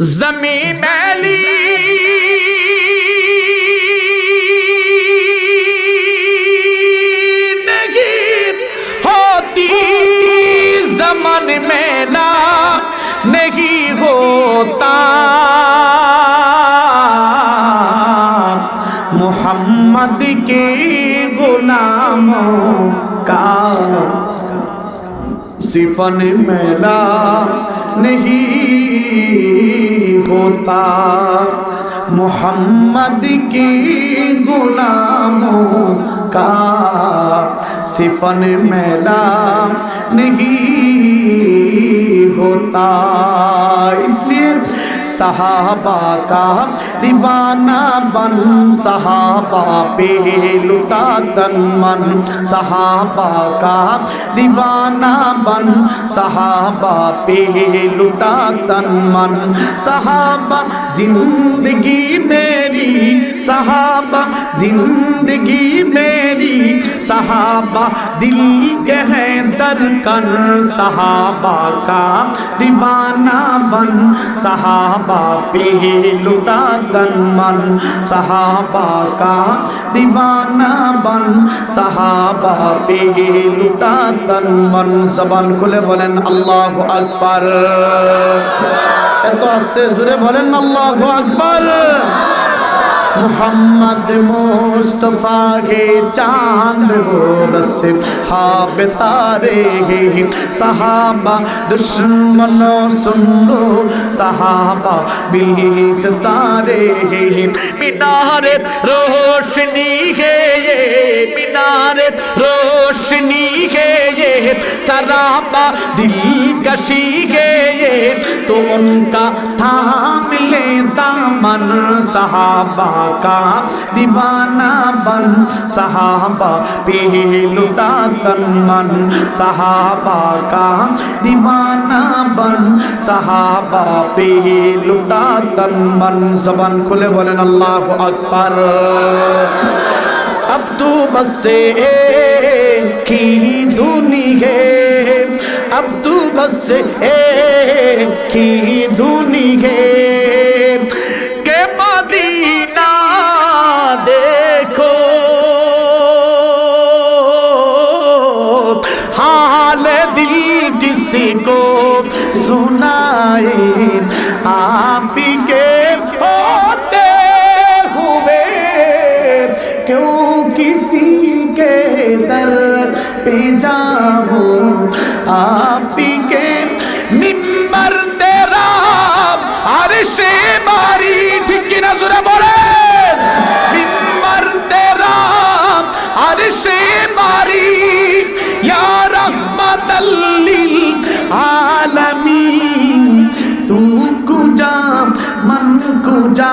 জমিন আলী زمن میں نا نہیں ہوتا محمد کے غلاموں کا صفن میلا नहीं होता मोहम्मद के गुलामों का सिफन मैला नहीं होता इसलिए सहाबा का दीवाना बन सहाबा पे लुटा तन मन सहाबा का दीवाना बन सहाबा पे लुटा तन मन सहाबा जिंदगी मेरी सहाबा जिंदगी मेरी सहाबा दिल के है दरकन सहाबा का दीवाना बन सहाबा पे लुटा तन मन सहाबा का दीवाना बन सहाबा पे लुटा तन मन জবান খুলে বলেন আল্লাহ আকবার এত আস্তে জুড়ে বলেন আল্লাহ আকবার मोहम्मद मुस्तफ़ा के चांद हो रस हाब तारे हे सहाबा दुश्मनों सुन लो सहाबा बिलीख सारे हे। मीनारे रोशनी है ये, मीनारे रोशनी है ये। सराबा दिल कशी है ये तो उनका ले दामन सहाबा का दीवाना बन सहाबा पे लुटा तन मन सहाबा का दीवाना बन सहाबा पे लुटा तन मन। जबान खुले बोलेन, अल्लाह अकबर। अब तू बस से की धुनी है। अब तू बस से की धुनी है। पे जाओ आप ही के मिम्बर तेरा अरे से बारी थी कि ना सुना बोले मिम्बर तेरा अरे से बारी यार रहमतल्लिल आलमी तू कुजाम मन गुजा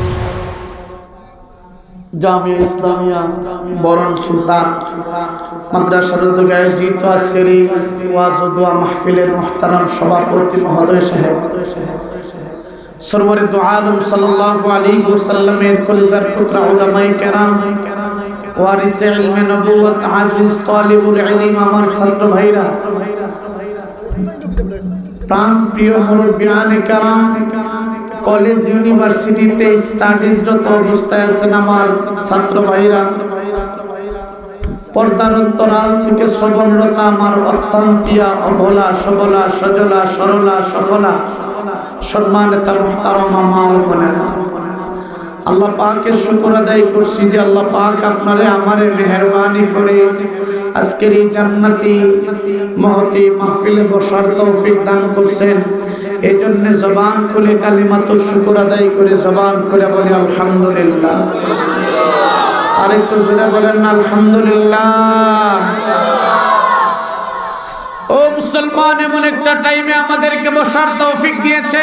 জামিয়া ইসলামিয়া, বরণ সুলতান, মাদ্রাসার উদ্যোগে আয়োজিত আজকের এই ওয়াজ ও দোয়া মাহফিলের মোহতারাম সভাপতি মহোদয় সাহেব। সরবরে আলম সাল্লাল্লাহু আলাইহি ওয়াসাল্লামের কলিজার টুকরা উলামায়ে কেরাম, ওয়ারিসে ইলমে নবুয়ত আজিজ তালিবুল ইলম আমার ছাত্র ভাইরা প্রাণ প্রিয় মুরব্বিয়ানে কেরাম কলেজ ইউনিভার্সিটিতে স্টাডিজরত অবস্থায় আছেন আমার ছাত্র ভাইরা। পর্দার অন্তরাল থেকে শ্রবণরতা আমার অত্যন্তিয়া অবলা, সবলা, সজলা, সরলা, সফলা। সম্মানিতা মোহতারমা মা ও বোনেরা। আল্লাহ পাকের শুকর আদায় করছি যে আল্লাহ পাক আপনারে, আমারে মেহরবানি করে আজকের এই জান্নাতি মহতি মাহফিলে বসার তৌফিক দান করছেন। এই জন্য জবান খুলে কালিমাত শুকর আদায় করে জবান খুলে বলে, আলহামদুলিল্লাহ। আরেকটু জোরে বলেন, আলহামদুলিল্লাহ। ও মুসলমান, এমন একটা টাইমে আমাদেরকে বসার তৌফিক দিয়েছে,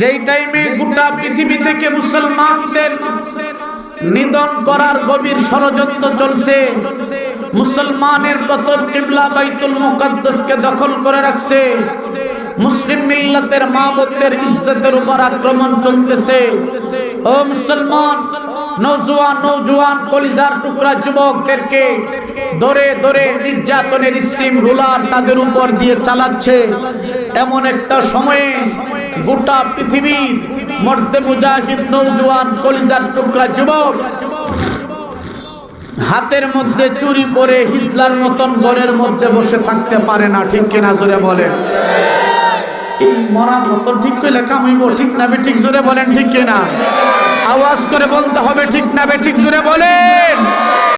যেই টাইমে গোটা পৃথিবী থেকে মুসলমানদের নিধন করার গভীর ষড়যন্ত্র চলছে। মুসলমানের প্রথম কিবলা বাইতুল মুকাদ্দাসকে দখল করে রাখছে। মুসলিম মিল্লাতের মা বোনদের ইজ্জতের উপর আক্রমণ চলতেছে। ও মুসলমান, নৌজওয়ান নৌজওয়ান কলিজার টুকরা যুবকদেরকে ধরে ধরে নির্যাতনের স্টিম রুলার তাদের উপর দিয়ে চালাচ্ছে। এমন একটা সময়ে গোটা পৃথিবীর মর্দে মুজাহিদ নৌজওয়ান কলিজার টুকরা যুবক হাতের মধ্যে চুরি পরে হিজলার মতন ঘরের মধ্যে বসে থাকতে পারে না, ঠিক কিনা জোরে বলেন। এই মরার মতন ঠিক কইলে কামাইব ঠিক না ঠিক জোরে বলেন, ঠিক কিনা? আওয়াজ করে বলতে হবে, ঠিক না ঠিক জোরে বলেন।